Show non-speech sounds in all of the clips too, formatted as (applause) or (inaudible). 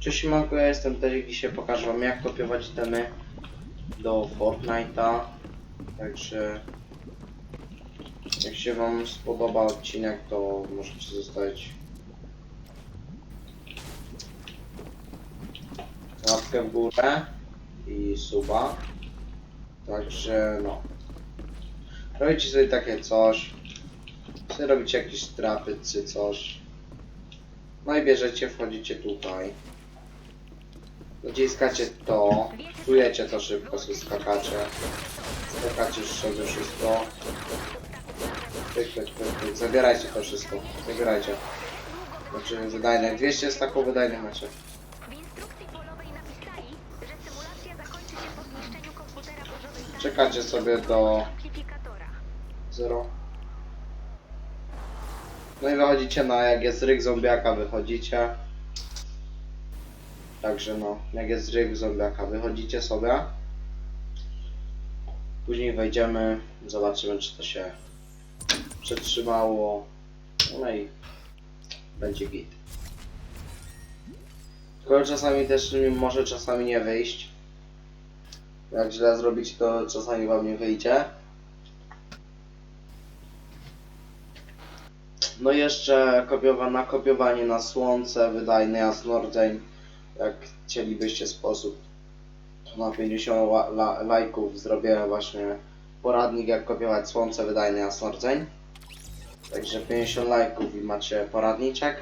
Cześć Manko, ja jestem tutaj, dzisiaj pokażę wam jak kopiować temy do Fortnite'a. Także jak się wam spodoba odcinek, to możecie zostawić łapkę w górę i suba. Także no. Robicie sobie takie coś. Sobie robicie jakieś trapy czy coś. No i bierzecie, wchodzicie tutaj. Naciskacie to, czujecie to szybko, skakacie. Skakacie sobie wszystko. Pyk, pyk, pyk, pyk. Zabierajcie to wszystko, zabierajcie. Znaczy wydajne, 200 staków wydajnych macie. Czekacie sobie do amplifikatora. 0. No i wychodzicie na, jak jest ryk zombiaka, wychodzicie. Także no, jak jest ryk zombiaka, wychodzicie sobie. Później wejdziemy, zobaczymy czy to się przetrzymało. No i będzie git. Tylko czasami też może czasami nie wyjść. Jak źle zrobić, to czasami wam nie wyjdzie. No i jeszcze kopiowa, nakopiowanie na słońce, wydajny jasnordzeń. Jak chcielibyście sposób, to na 50 ła- la, lajków zrobię właśnie poradnik jak kopiować słońce, wydajny jasnordzeń. Także 50 lajków i macie poradniczek.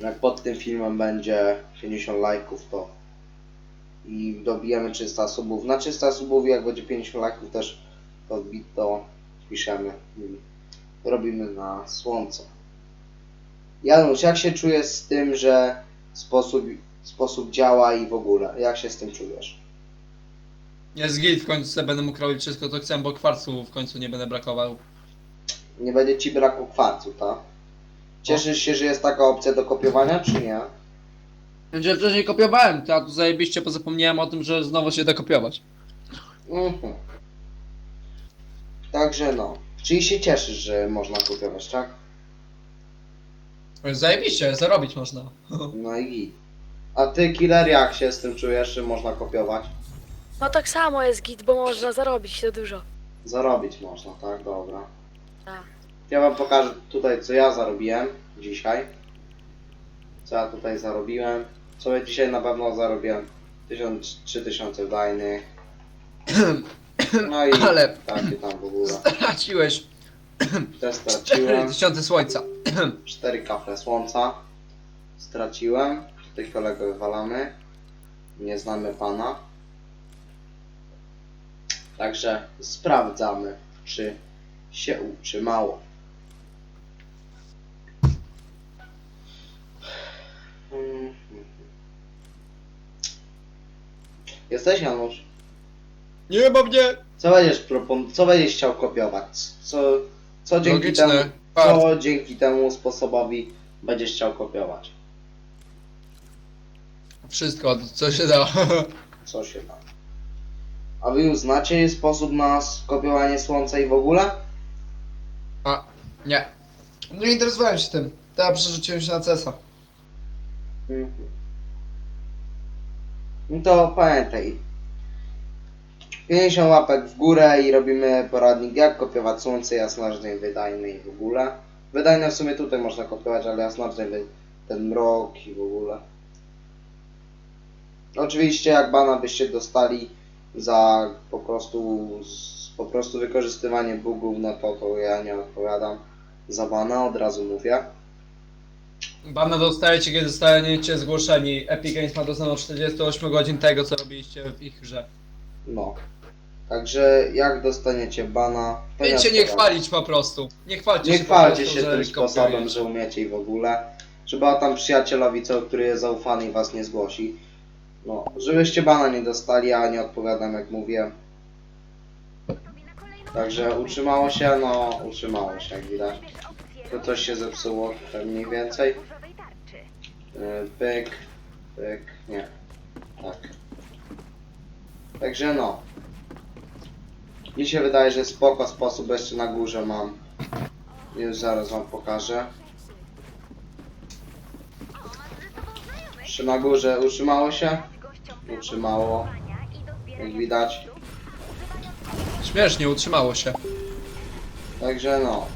Jak pod tym filmem będzie 50 lajków, to i dobijemy 300 subów. Na 300 subów, jak będzie 50 lajków też podbit, to piszemy. Robimy na słońce. Janusz, jak się czujesz z tym, że sposób, sposób działa i w ogóle? Jak się z tym czujesz? Jest git, w końcu sobie będę mógł robić wszystko co chcę, bo kwarcu w końcu nie będę brakował. Nie będzie ci braku kwarcu, tak? Cieszysz się, że jest taka opcja do kopiowania, czy nie? Będzie wcześniej kopiowałem, to ja tu zajebiście pozapomniałem o tym, że znowu się da kopiować. Mhm. Także no. Czyli się cieszysz, że można kopiować, tak? Zajebiście, zarobić można. (laughs) No i git. A ty, killer, jak się z tym czujesz, że można kopiować? No tak samo jest git, bo można zarobić to dużo. Zarobić można, tak? Dobra. Tak. Ja wam pokażę tutaj, co ja zarobiłem dzisiaj. Co ja tutaj zarobiłem. Co ja dzisiaj na pewno zarobiłem 1000, 3000 dajnych. (coughs) No i Ale takie tam w ogóle. (laughs) straciłeś (coughs) Straciłem. 4000 słońca. (coughs) 4 kafle słońca. Straciłem. Tutaj kolegę wywalamy. Nie znamy pana. Także sprawdzamy, czy się utrzymało. Mhm. Jesteś Janusz? Nie ma mnie! Co będziesz propon- co będziesz chciał kopiować? Co, co dzięki Logiczne. temu, co dzięki temu sposobowi będziesz chciał kopiować? Wszystko, co się da. (laughs) Co się da? A wy już znacie sposób na skopiowanie słońca i w ogóle? A, nie. Nie interesowałem się tym. Teraz przerzuciłem się na CESa. Mhm. No to pamiętaj. 50 łapek w górę i robimy poradnik jak kopiować słońce jasnorodny, wydajny i w ogóle. Wydajne w sumie tutaj można kopiować, ale jasnorodny wy- ten mrok i w ogóle. Oczywiście jak bana byście dostali za po prostu po prostu wykorzystywanie bugów, no to, to ja nie odpowiadam za bana, od razu mówię. Bana dostajecie, kiedy zostaniecie zgłoszeni. Epic Games ma do 48 godzin tego, co robiliście w ich grze. No. Także jak dostaniecie bana, to Wiecie, nie chwalić po prostu. Nie chwalcie Nie się chwalcie prostu, się że tym kopiujecie. sposobem, że umiecie i w ogóle. Trzeba tam przyjacielowi, co, który jest zaufany i was nie zgłosi. No, żebyście bana nie dostali, a nie odpowiadam jak mówię. Także utrzymało się, no utrzymało się jak widać. To coś się zepsuło, tak mniej więcej. Yy, Pyk, pyk, nie. Tak. Także no. Mi się wydaje, że spoko sposób jeszcze na górze mam. Już zaraz wam pokażę. Jeszcze na górze utrzymało się? Utrzymało. Jak widać. Śmiesznie, utrzymało się. Także no,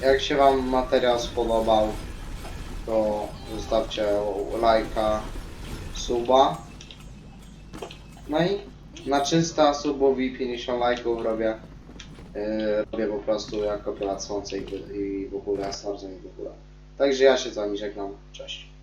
jak się Wam materiał spodobał, to zostawcie lajka, suba. No i na 300 subów i 50 lajków robię, yy, robię po prostu jako Pilat Słońce i, i w ogóle i w ogóle. Także ja się z Wami żegnam, cześć.